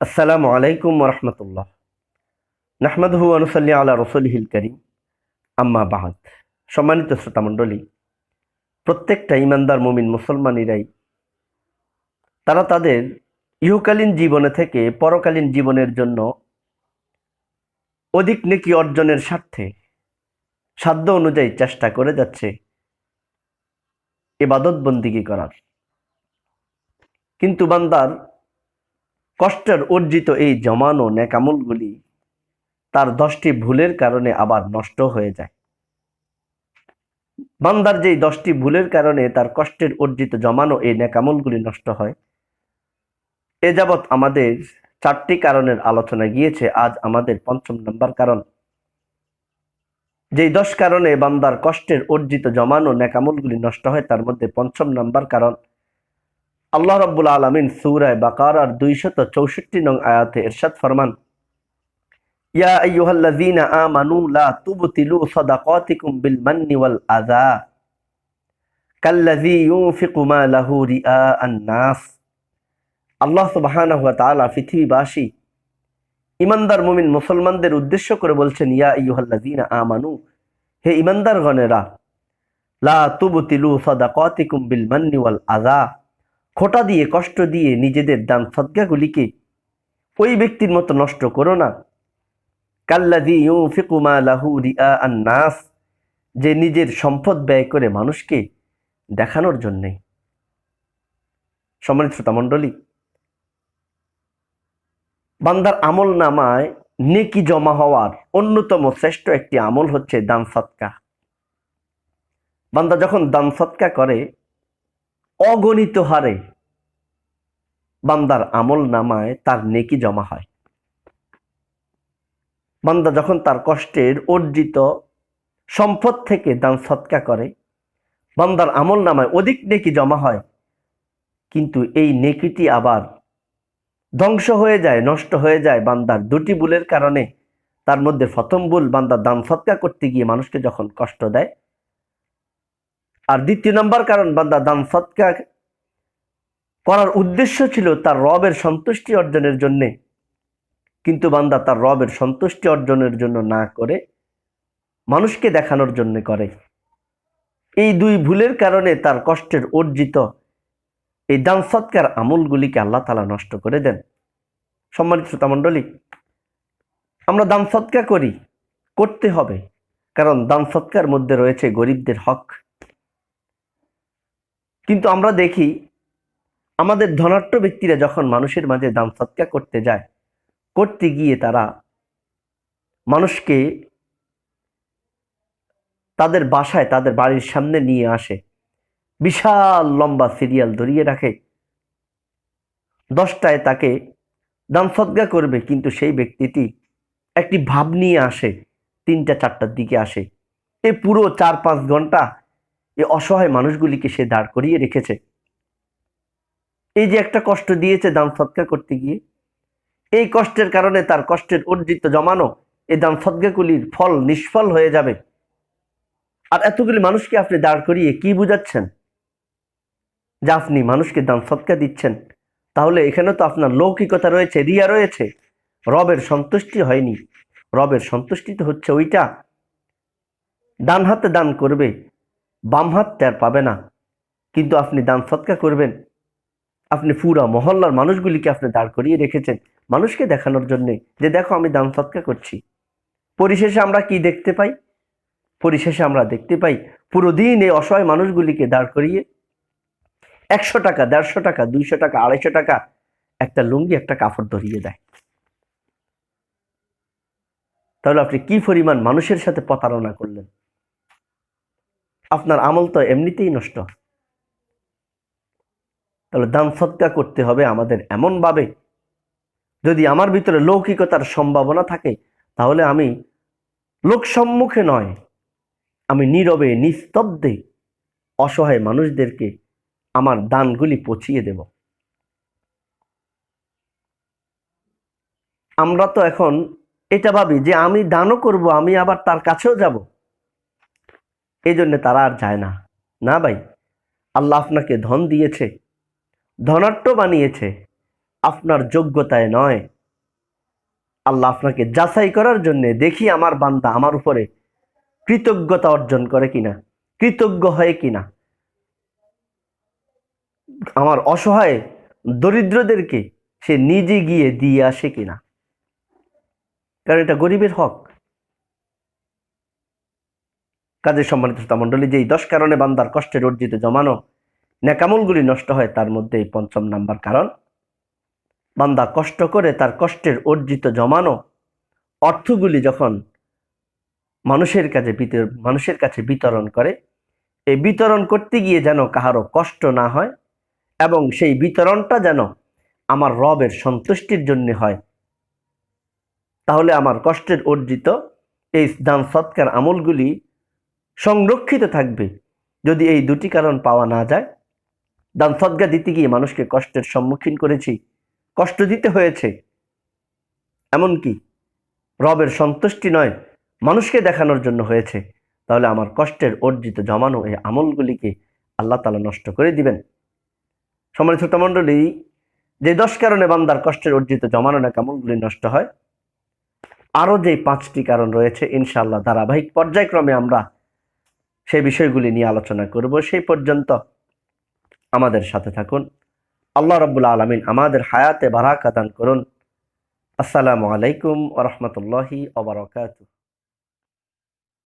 আসসালামু আলাইকুম রহমতুল্লাহ। নাহমাদহু আনুসাল্লি আলা রসুলহিল করিম। আম্মা বাহাদ সম্মানিত শ্রোতামণ্ডলী, প্রত্যেকটা ইমানদার মুমিন মুসলমানিরাই, তারা তাদের ইহকালীন জীবনে থেকে পরকালীন জীবনের জন্য অধিক নেকি অর্জনের স্বার্থে সাধ্য অনুযায়ী চেষ্টা করে যাচ্ছে এবাদত বন্দিগি করার। কিন্তু বান্দার কষ্টের অর্জিত এই জমানো নেকামলগুলি তার দশটি ভুলের কারণে আবার নষ্ট হয়ে যায়। বান্দার যেই দশটি ভুলের কারণে তার কষ্টের অর্জিত জমানো এই নেকামলগুলি নষ্ট হয়, এ যাবৎ আমাদের চারটি কারণের আলোচনা গিয়েছে, আজ আমাদের পঞ্চম নম্বর কারণ। যেই দশ কারণে বান্দার কষ্টের অর্জিত জমানো নেকামলগুলি নষ্ট হয়, তার মধ্যে পঞ্চম নম্বর কারণ আল্লাহ রব্বুল আলমিন সুরায় বাকারার দুইশত চৌষট্টি নং আয়াতে এরশাদ ফরমান, ইয়া আইয়ুহাল্লাযীনা আমানু লা তুবতিলু সাদাকাতিকুম বিল মান্নি ওয়াল আযা, কাল্লাযী ইউনফিকু মালাহু রিআআন নাস। আল্লাহ সুবহানাহু ওয়া তাআলা পৃথিবীবাসী ইমানদার মুমিন মুসলমানদের উদ্দেশ্য করে বলছেন, ইয়া আইয়ুহাল্লাযীনা আমানু, হে ইমানদারগণেরা লা তুবতিলু সাদাকাতিকুম বিল মান্নি ওয়াল আযা। খোটা দিয়ে, কষ্ট দিয়ে নিজেদের দান সদ্গাগুলিকে ওই ব্যক্তির মতো নষ্ট করো না। কাল্লাদি রিয়া নাস, যে নিজের সম্পদ ব্যয় করে মানুষকে দেখানোর জন্যে। সম্মানিত শ্রোতামণ্ডলী বান্দার আমল নামায় নেকি জমা হওয়ার অন্যতম শ্রেষ্ঠ একটি আমল হচ্ছে দান সৎকা বান্দা যখন দান সৎকা করে অগণিত হারে বান্দার আমল নামায় তার নেকি জমা হয়। বান্দা যখন তার কষ্টের অর্জিত সম্পদ থেকে দান সৎকা করে, বান্দার আমল নামায় অধিক নেকি জমা হয়, কিন্তু এই নেকিটি আবার ধ্বংস হয়ে যায়, নষ্ট হয়ে যায় বান্দার দুটি ভুলের কারণে। তার মধ্যে প্রথম ভুল বান্দার দান সৎকা করতে গিয়ে মানুষকে যখন কষ্ট দেয় আর দ্বিতীয় নম্বর কারণ, বান্দা দান সৎকা করার উদ্দেশ্য ছিল তার রবের সন্তুষ্টি অর্জনের জন্যে। কিন্তু বান্দা তার রবের সন্তুষ্টি অর্জনের জন্য না করে মানুষকে দেখানোর জন্য করে। এই দুই ভুলের কারণে তার কষ্টের অর্জিত এই দান সৎকার আমলগুলিকে আল্লাহ তালা নষ্ট করে দেন। সম্মানিত শ্রোতামণ্ডলী আমরা দান সৎকা করি, করতে হবে। কারণ দান সৎকার মধ্যে রয়েছে গরিবদের হক। কিন্তু আমরা দেখি, আমাদের ধনাঢ্য ব্যক্তিরা যখন মানুষের মাঝে দান সৎকা করতে যায়, করতে গিয়ে তারা মানুষকে তাদের বাসায়, তাদের বাড়ির সামনে নিয়ে আসে। বিশাল লম্বা সিরিয়াল ধরিয়ে রাখে। দশটায় তাকে দান সদ্গা করবে, কিন্তু সেই ব্যক্তিটি একটি ভাব নিয়ে আসে, তিনটা, চারটার দিকে আসে। এ পুরো চার পাঁচ ঘণ্টা এ অসহায় মানুষগুলিকে সে দাঁড় করিয়ে রেখেছে। এই যে একটা কষ্ট দিয়েছে দান সৎকার করতে গিয়ে, এই কষ্টের কারণে তার কষ্টের অর্জিত জমানো এই দান সদ্গাগুলির ফল নিষ্ফল হয়ে যাবে। আর এতগুলি মানুষকে আপনি দাঁড় করিয়ে কি বুঝাচ্ছেন? যে আপনি মানুষকে দান সৎকা দিচ্ছেন, তাহলে এখানে তো আপনার লৌকিকতা রয়েছে, রিয়া রয়েছে। রবের সন্তুষ্টি হয়নি। রবের সন্তুষ্টি তো হচ্ছে ওইটা। ডান হাতে দান করবে বাম হাত টের পাবে না। কিন্তু আপনি দান সৎকা করবেন। আপনি পুরা মহল্লার মানুষগুলিকে আপনি দাঁড় করিয়ে রেখেছেন মানুষকে দেখানোর জন্যে যে দেখো আমি দান সৎকা করছি। পরিশেষে আমরা কি দেখতে পাই? পরিশেষে আমরা দেখতে পাই পুরো দিন এই অসহায় মানুষগুলিকে দাঁড় করিয়ে একশো টাকা, দেড়শো টাকা, দুইশো টাকা, আড়াইশো টাকা একটা লুঙ্গি, একটা কাপড় ধরিয়ে দেয়। তাহলে আপনি কি পরিমাণ মানুষের সাথে প্রতারণা করলেন? আপনার আমল তো এমনিতেই নষ্ট। তাহলে দান সৎকা করতে হবে আমাদের এমনভাবে। যদি আমার ভিতরে লৌকিকতার সম্ভাবনা থাকে, তাহলে আমি লোক সম্মুখে নয়, আমি নীরবে, নিস্তব্ধে অসহায় মানুষদেরকে আমার দানগুলি পচিয়ে দেব। আমরা তো এখন এটা ভাবি যে আমি দানও করব, আমি আবার তার কাছেও যাব। এই জন্য তারা আর যায় না। না ভাই, আল্লাহ আপনাকে ধন দিয়েছে ধনাট্য বানিয়েছে, আপনার যোগ্যতায় নয়। আল্লাহ আপনাকে যাচাই করার জন্যে দেখি আমার বান্দা আমার উপরে কৃতজ্ঞতা অর্জন করে কিনা, কৃতজ্ঞ হয় কিনা। আমার অসহায় দরিদ্রদেরকে সে নিজে গিয়ে দিয়ে আসে কিনা। কারণ এটা গরিবের হক। কাজের সম্মানিত শ্রোতা মণ্ডলী যে এই দশ কারণে বান্দার কষ্টের অর্জিত জমানো ন্যাকামলগুলি নষ্ট হয়, তার মধ্যে এই পঞ্চম নাম্বার কারণ, বান্দা কষ্ট করে তার কষ্টের অর্জিত জমানো অর্থগুলি যখন মানুষের কাছে মানুষের কাছে বিতরণ করে, এই বিতরণ করতে গিয়ে যেন কাহারও কষ্ট না হয় এবং সেই বিতরণটা যেন আমার রবের সন্তুষ্টির জন্য হয়, তাহলে আমার কষ্টের অর্জিত এই দান সৎকার আমলগুলি সংরক্ষিত থাকবে। যদি এই দুটি কারণ পাওয়া না যায়, দান সদ্গা দিতে গিয়ে মানুষকে কষ্টের সম্মুখীন করেছি, কষ্ট দিতে হয়েছে। এমনকি রবের সন্তুষ্টি নয়, মানুষকে দেখানোর জন্য হয়েছে। তাহলে আমার কষ্টের অর্জিত জমানো এই আমলগুলিকে আল্লাহ তালা নষ্ট করে দিবেন। সম্মানিত ছোট মণ্ডলী, যে দশ কারণে বান্দার কষ্টের অর্জিত জমানো না আমলগুলি নষ্ট হয়, আরও যে পাঁচটি কারণ রয়েছে, ইনশাআল্লাহ ধারাবাহিক পর্যায়ক্রমে আমরা সেই বিষয়গুলি নিয়ে আলোচনা করব। সেই পর্যন্ত আমাদের সাথে থাকুন। আল্লাহ রব্বুল আলমিন আমাদের হায়াতে বারাকা দান করুন। আসসালামু আলাইকুম ওরহমতুল্লাহি ওবরাকাতুহ